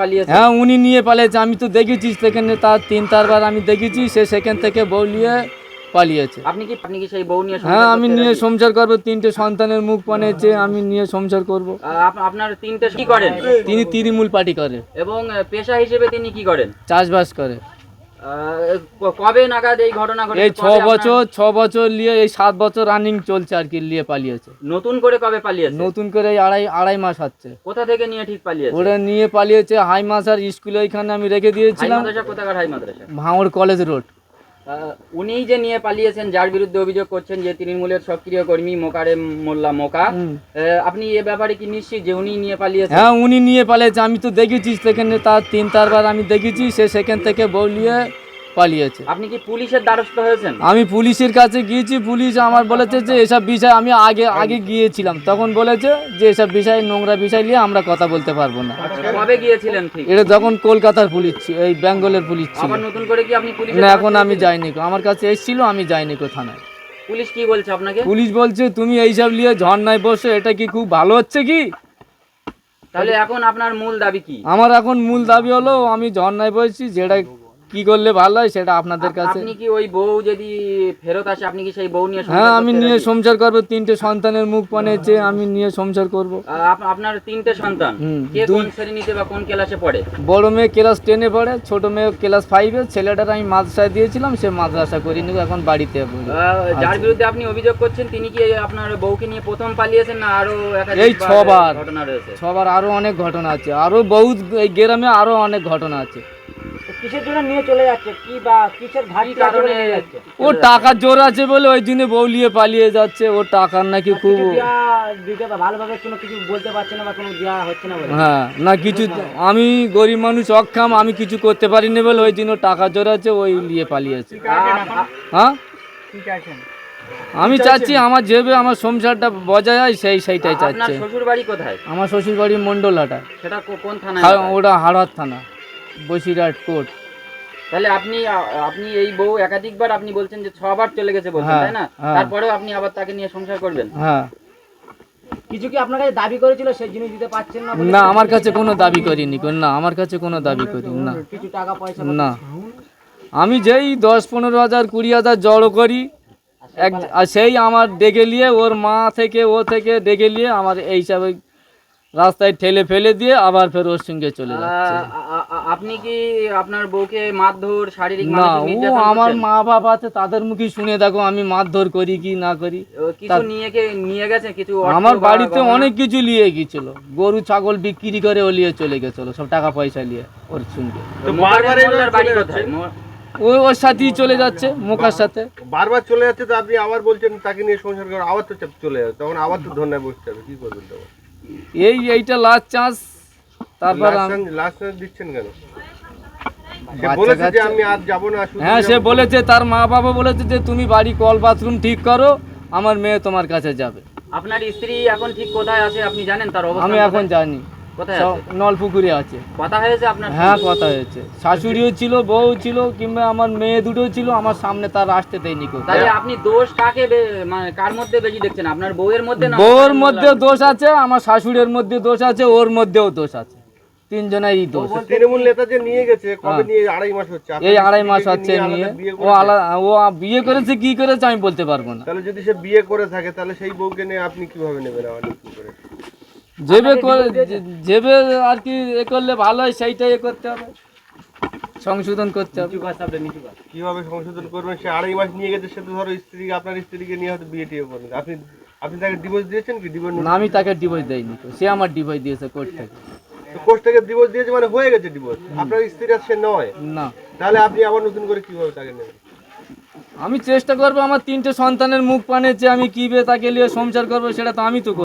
পালিয়েছে। হ্যাঁ উনি নিয়ে পালিয়েছে। আমি তো দেখেছি সেখানে তার তিন চারবার আমি দেখেছি সে সেখান থেকে বউ নিয়ে পালিয়েছে। আপনি কি আপনি কি সেই বউ নিয়ে হ্যাঁ আমি নিয়ে সংসার করব তিনটে সন্তানের মুখ পানেছে আমি নিয়ে সংসার করব। আপনার তিনটে কি করেন? তিনি তৃণমূল পার্টি করে। এবং পেশা হিসেবে তিনি কি করেন? চাষবাস করে। কবে নাগাদ এই ঘটনা ঘটে এই ছ বছর ছ বছর নিয়ে এই সাত বছর রানিং চলছে আর কি নিয়ে পালিয়েছে। নতুন করে কবে পালিয়েছে? নতুন করে এই আড়াই আড়াই মাস হচ্ছে। কোথা থেকে নিয়ে ঠিক পালিয়েছে? ওরা নিয়ে পালিয়েছে হাই মাসার স্কুলে ওইখানে আমি রেখে দিয়েছিলাম। কোথাকার হাই মাদ্রাসা? ভাঙড় কলেজ রোড উনিই যে নিয়ে পালিয়েছেন যার বিরুদ্ধে অভিযোগ করছেন যে তৃণমূলের সক্রিয় কর্মী মোকারে মোল্লা মোকা। আহ, আপনি এ ব্যাপারে কি নিশ্চিত যে উনি নিয়ে পালিয়েছেন? হ্যাঁ উনি নিয়ে পালিয়েছে। আমি তো দেখেছি সেখানে তার তিন চারবার আমি দেখেছি সে সেখান থেকে বলিয়ে নিয়ে পালিয়েছে। আপনি কি পুলিশের দ্বারস্থ হয়েছেন? আমি পুলিশের কাছে গিয়েছি পুলিশ আমার বলেছে যে এসব বিষয় আমি আগে আগে গিয়েছিলাম। তখন বলেছে যে এসব বিষয় নোংরা বিষয় নিয়ে আমরা কথা বলতে পারব না। কবে গিয়েছিলেন ঠিক? এটা যখন কলকাতার পুলিশ ছিল এই বেঙ্গলের পুলিশ ছিল। আবার নতুন করে কি আপনি পুলিশ না এখন আমি যাইনি। আমার কাছে এসেছিল আমি যাইনি কো থানায় পুলিশ কি বলছে আপনাকে? পুলিশ বলছে তুমি এইসব নিয়ে ঝর্ণায় বসে এটা কি খুব ভালো হচ্ছে কি? তাহলে এখন আপনার মূল দাবি কি? আমার এখন মূল দাবি হলো আমি ঝর্ণায় বসছি যেটা কি করলে ভালো হয় সেটা আপনাদের কাছে? আপনি কি ওই বউ যদি ফেরত আসে আপনি কি সেই বউ নিয়ে হ্যাঁ আমি নিয়ে সংসার করব তিনটে সন্তানের মুখ পানেছে আমি নিয়ে সংসার করব। আপনার তিনটে সন্তান। কে কোন শ্রেণীতে বা কোন ক্লাসে পড়ে? বড় মেয়ে ক্লাস টেনে পড়ে ছোট মেয়ে ক্লাস ফাইভে ছেলেটার আমি মাদ্রাসায় দিয়েছিলাম সে মাদ্রাসা করি নিব এখন বাড়িতে যার। বিরুদ্ধে আপনি অভিযোগ করছেন তিনি কি আপনার বউকে নিয়ে প্রথম পালিয়েছেন না আরও এই ছবার। ঘটনা রয়েছে? সবার আরও অনেক ঘটনা আছে আরও বহুত এই গ্রামে আরও অনেক ঘটনা আছে। কিসের জন্য নিয়ে চলে যাচ্ছে? কি বা কিসের কি কারণে? ও টাকার জোর আছে বলে ওই দিনে বউলিয়ে পালিয়ে যাচ্ছে ও টাকার নাকি খুব কিছু দেওয়া দিতে বা ভালোভাবে কোনো কিছু বলতে পারছে না বা কোনো দেওয়া হচ্ছে না হ্যাঁ না কিছু আমি গরিব মানুষ অক্ষম আমি কিছু করতে পারিনি বলে ওই দিন ও টাকা জোর আছে ওই নিয়ে পালিয়েছে। হ্যাঁ? ঠিক আছে আমি চাচ্ছি আমার যেভাবে আমার সংসারটা বজায় হয় সেই সেইটাই আপনার চাচ্ছে। শ্বশুর বাড়ি কোথায়? আমার শ্বশুর বাড়ি মন্ডলহাটা সেটা কোন এলাকায়? ওটা হাড়াত থানা। বসিরহাট কোর্ট। তাহলে আপনি আপনি এই বউ একাধিকবার আপনি বলছেন যে ছবার চলে গেছে বলছেন হ্যাঁ, তাই না? হ্যাঁ। তারপরেও আপনি আবার তাকে নিয়ে সংসার করবেন? হ্যাঁ। কিছু কি আপনার কাছে দাবি করেছিল সেই জিনিস দিতে পারছেন না না আমার কাছে কোনো দাবি করিনি কোন- না আমার কাছে কোনো দাবি করিনি না। কিছু টাকা পয়সা না। আমি যেই দশ পনেরো হাজার কুড়ি হাজার জড়ো করি এক আর সেই আমার ডেকে নিয়ে ওর মা থেকে ও থেকে ডেকে নিয়ে আমার এই হিসাবে রাস্তায় ঠেলে ফেলে দিয়ে আবার ফের ওর সঙ্গে চলে যাচ্ছে। আপনি কি আপনার বউকে মারধর শারীরিক না মানসিক ও নির্যাতন আমার? মা বাপ আছে তাদের মুখে শুনে দেখো আমি মারধর করি কি না করি। ও, কিছু নিয়ে কে নিয়ে গেছে? কিছু অর্থ আমার বা বাড়িতে গহনা? অনেক কিছু নিয়ে গিয়েছিল। গরু ছাগল বিক্রি করে ও নিয়ে চলে গেছিল সব টাকা পয়সা নিয়ে ওর সঙ্গে। তো মোকাররম মোল্লার বাড়ি কোথায়? মো- ও ওর সাথেই চলে যাচ্ছে মোকার সাথে। বারবার চলে যাচ্ছে তো আপনি আবার বলছেন তাকে নিয়ে সংসার করে আবার তো চাপ- চলে যাচ্ছে তখন আবার তো ধর্নায় বসতে হবে কি করবেন তখন? এই এইটা লাস্ট চান্স তারপর লাস্ট দিচ্ছেন কেন? হ্যাঁ সে বলেছে তার মা বাবা বলেছে যে তুমি বাড়ি কল বাথরুম ঠিক করো আমার মেয়ে তোমার কাছে যাবে। আপনার স্ত্রী এখন ঠিক কোথায় আছে? আপনি জানেন তার অবস্থা? আমি এখন জানি। কোথায় নলপুকুরে আছে। কথা হয়েছে আপনার হ্যাঁ কথা হয়েছে। শাশুড়িও ছিল বউ ছিল কিংবা আমার মেয়ে দুটো ছিল আমার সামনে তার আসতে দেয়নি কেউ তাহলে আপনি দোষ কাকে বে- মানে কার মধ্যে বেশি দেখছেন? আপনার বউয়ের মধ্যে না বউর মধ্যে দোষ আছে আমার শাশুড়ির মধ্যে দোষ আছে ওর মধ্যেও দোষ আছে। তিনজনেরই দোষ। তৃণমূল নেতা যে নিয়ে গেছে কবে হ্যাঁ। নিয়ে আড়াই মাস হচ্ছে এই আড়াই মাস হচ্ছে নিয়ে। ও আলাদা ও বিয়ে করেছে কি করেছে আমি বলতে পারব না। তাহলে যদি সে বিয়ে করে থাকে তাহলে সেই বউকে নিয়ে আপনি কীভাবে নেবেন করে? যেবে যেবে আর কি এ করলে ভালো হয় সেইটাই এ করতে হবে। সংশোধন করতে হবে। কীভাবে সংশোধন করবেন? সে আড়াই মাস নিয়ে গেছে সে তো ধরো স্ত্রী আপনার স্ত্রীকে নিয়ে হয়তো বিয়ে টিয়ে করবেন আপনি আপনি তাকে ডিভোর্স দিয়েছেন কি? ডিভোর্স না আমি তাকে ডিভোর্স দেয়নি তো। সে আমার ডিভোর্স দিয়েছে কোর্ট থেকে। কোর্ট থেকে ডিভোর্স দিয়েছে মানে হয়ে গেছে ডিভোর্স আপনার স্ত্রী সে নয়। না। তাহলে আপনি আবার নতুন করে কীভাবে তাকে নেবেন? আমি চেষ্টা করব আমার তিনটে সন্তানের মুখ পানেছে আমি কি বে তাকে নিয়ে সংসার করব সেটা তো আমি তো করব।